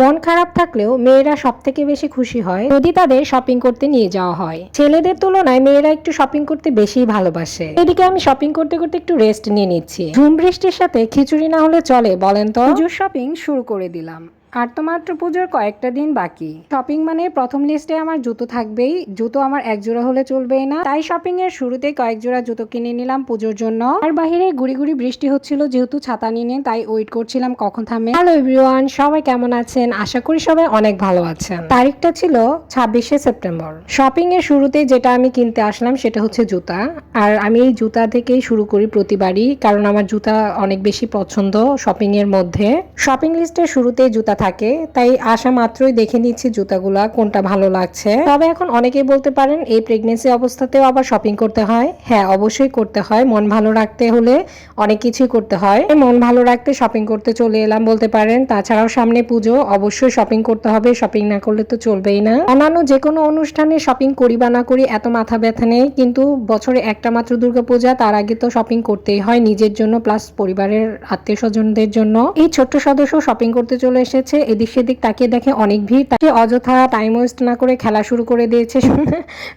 মন খারাপ থাকলেও মেয়েরা সব থেকে বেশি খুশি হয় যদি তাদের শপিং করতে নিয়ে যাওয়া হয়। ছেলেদের তুলনায় মেয়েরা একটু শপিং করতে বেশি ভালোবাসে। এদিকে আমি শপিং করতে করতে একটু রেস্ট নিয়ে নিচ্ছি। ঝুম বৃষ্টির সাথে খিচুড়ি না হলে চলে বলেন তো? পুজোর শপিং শুরু করে দিলাম। আর তো মাত্র পুজোর কয়েকটা দিন বাকি। শপিং মানে প্রথম লিস্টে আমার জুতো থাকবেই। জুতো আমার এক জোড়া হলে চলবেই না। তাই শপিং এর শুরুতে কয়েক জোড়া জুতো কিনে নিলাম পুজোর জন্য। আর বাহিরে গুড়ি গুড়ি বৃষ্টি হচ্ছিল, যেহেতু ছাতা নিয়ে তাই ওয়েট করছিলাম কখন থামে। হ্যালো এভরিওয়ান সবাই কেমন আছেন? আশা করি সবাই অনেক ভালো আছেন। তারিখটা ছিল ছাব্বিশে সেপ্টেম্বর। শপিং এর শুরুতে যেটা আমি কিনতে আসলাম, সেটা হচ্ছে জুতা। আর আমি এই জুতা থেকেই শুরু করি প্রতিবারই, কারণ আমার জুতা অনেক বেশি পছন্দ শপিং এর মধ্যে। শপিং লিস্টের শুরুতে জুতা থাকে, তাই আসা মাত্রই দেখে নিচ্ছি জুতাগুলা, কোনটা ভালো লাগছে। তবে এখন অনেকেই বলতে পারেন, এই প্রেগনেন্সি অবস্থাতেও আবার শপিং করতে হয়। হ্যাঁ অবশ্যই করতে হয়। মন ভালো রাখতে হলে অনেক কিছুই করতে হয়। মন ভালো রাখতে শপিং করতে চলে এলাম বলতে পারেন। তাছাড়াও সামনে পুজো, অবশ্যই শপিং করতে হবে। শপিং না করলে তো চলবেই না। অন্যান্য যে কোনো অনুষ্ঠানে শপিং করি বা না করি এত মাথা ব্যথা নেই। কিন্তু বছরে একটা মাত্র দুর্গাপূজা তার আগে তো শপিং করতেই হয় নিজের জন্য প্লাস পরিবারের আত্মীয় স্বজনদের জন্য। এই ছোট্ট সদস্য শপিং করতে চলে এসেছে। এদিক সেদিক তাকিয়ে দেখে অনেক ভিড়। তাকে অযথা টাইম ওয়েস্ট না করে খেলা শুরু করে দিয়েছে।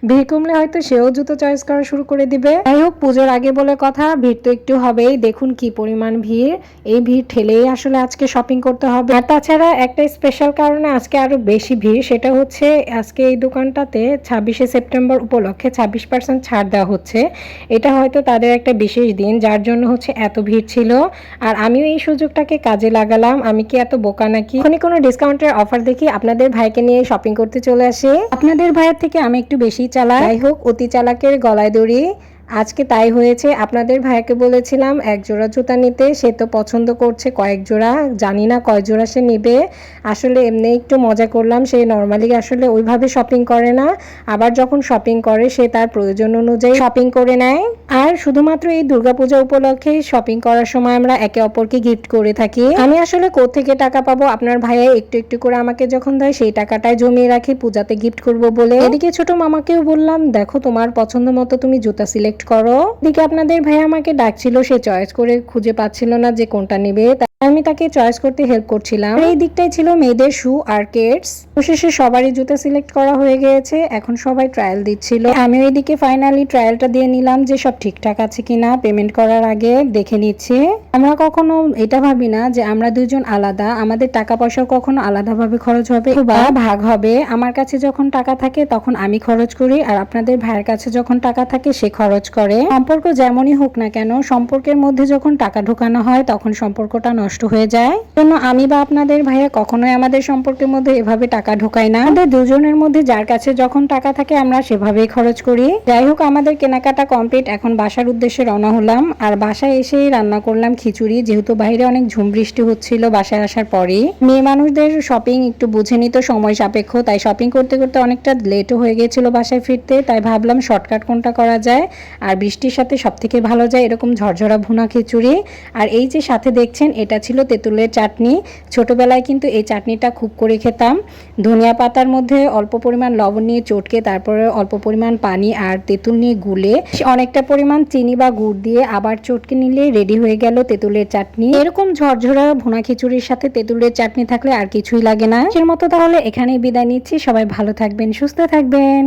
ভিড় কমলে হয়তো সেও জুতো চয়েস করা শুরু করে দিবে। যাই হোক, পুজোর আগে বলে কথা, ভিড় তো একটু হবেই। দেখুন কি পরিমাণ ভিড়। এই ভিড় ঠেলেই আসলে আজকে শপিং করতে হবে। আর তাছাড়া একটা স্পেশাল কারণে আজকে আরও বেশি ভিড়, সেটা হচ্ছে আজকে এই দোকানটাতে ছাব্বিশে সেপ্টেম্বর উপলক্ষে ছাব্বিশ পার্সেন্ট ছাড় দেওয়া হচ্ছে। এটা হয়তো তাদের একটা বিশেষ দিন, যার জন্য হচ্ছে এত ভিড় ছিল। আর আমিও এই সুযোগটাকে কাজে লাগালাম। আমি কি এত বোকা নাকি? এখনই কোনো ডিসকাউন্টের অফার দেখি আপনাদের ভাইকে নিয়ে শপিং করতে চলে আসে। আপনাদের ভাইয়ের থেকে আমি একটু বেশি চালাই যাই হোক, অতি চালাকের গলায় দড়ি। আজকে তাই হয়েছে, আপনাদের ভাইকে বলেছিলাম, এক জোড়া জুতা নিতে, সে তো পছন্দ করছে কয়েক জোড়া, জানি না কয় জোড়া সে নেবে। আসলে এমনি একটু মজা করলাম, সে নর্মালি আসলে ওইভাবে শপিং করে না, আবার যখন শপিং করে, সে তার প্রয়োজন অনুযায়ী শপিং করে নেয়। আর শুধুমাত্র এই দুর্গাপূজা উপলক্ষে শপিং করার সময় আমরা একে অপরকে গিফট করে থাকি। আমি আসলে কোত্থেকে টাকা পাবো? আপনার ভাইয়া একটু একটু করে আমাকে যখন দেয়, সেই টাকাটাই জমিয়ে রাখি, পূজাতে গিফট করব বলে। এদিকে ছোট মামাকেও বললাম, দেখো, তোমার পছন্দ মতো তুমি জুতা সিলেক্ট করো। দিকে আপনাদের ভাই আমাকে ডাকছিল, সে চয়েস করে খুঁজে পাচ্ছিল না যে কোনটা নেবে। আমি তাকে চয়েস করতে হেল্প করছিলাম। এই দিকটাই ছিল মেয়েদের শু আর কেটস শেষে সবারই জুতা সিলেক্ট করা হয়ে গিয়েছে। এখন সবাই ট্রায়াল দিচ্ছিল। আমি ওইদিকে ফাইনালি ট্রায়ালটা দিয়ে নিলাম যে সব ঠিকঠাক আছে কিনা। পেমেন্ট করার আগে দেখে নিচ্ছি। আমরা কখনো এটা ভাবি না যে আমরা দুজন আলাদা। আমাদের টাকা পয়সা কখনো আলাদাভাবে খরচ হবে বা ভাগ হবে। আমার কাছে যখন টাকা থাকে তখন আমি খরচ করি আর আপনাদের ভাইয়ের কাছে যখন টাকা থাকে সে খরচ করে। সম্পর্ক যেমনই হোক না কেন, সম্পর্কের মধ্যে যখন টাকা ঢোকানো হয় তখন সম্পর্কটা নষ্ট হয়ে যায়। জন্য আমি বা আপনাদের ভাইয়া কখনোই আমাদের সম্পর্কের মধ্যে এভাবে টাকা ঢোকাই না। আমাদের দুজনের মধ্যে যার কাছে যখন টাকা থাকে আমরা সেভাবেই খরচ করি। যাই হোক, আমাদের কেনাকাটা কমপ্লিট এখন বাসার উদ্দেশ্যে রওনা হলাম। আর বাসায় এসেই রান্না করলাম খিচুড়ি। যেহেতু বাইরে অনেক ঝুম বৃষ্টি হচ্ছিল বাসায় আসার পরে মেয়ে মানুষদের শপিং একটু বুঝে নিত সময় সাপেক্ষ। তাই শপিং করতে করতে অনেকটা লেটও হয়ে গেছিল বাসায় ফিরতে। তাই ভাবলাম শর্টকাট কোনটা করা যায়? আর বৃষ্টির সাথে সব থেকে ভালো যায় এরকম ঝরঝরা ভুনা খিচুড়ি। আর এই যে সাথে দেখছেন, এটা ছিল তেঁতুলের চাটনি। ছোটোবেলায় কিন্তু এই চাটনিটা খুব করে খেতাম। ধনিয়া পাতার মধ্যে অল্প পরিমাণ লবণ নিয়ে চটকে, তারপরে অল্প পরিমাণ পানি আর তেঁতুল নিয়ে গুলে, অনেকটা পরিমাণ চিনি বা গুড় দিয়ে আবার চটকে নিলে রেডি হয়ে গেল তেঁতুলের চাটনি। এরকম ঝরঝরা ভুনা খিচুড়ির সাথে তেঁতুলের চাটনি থাকলে আর কিছুই লাগে না। এর মতো তাহলে এখানেই বিদায় নিচ্ছি। সবাই ভালো থাকবেন, সুস্থ থাকবেন।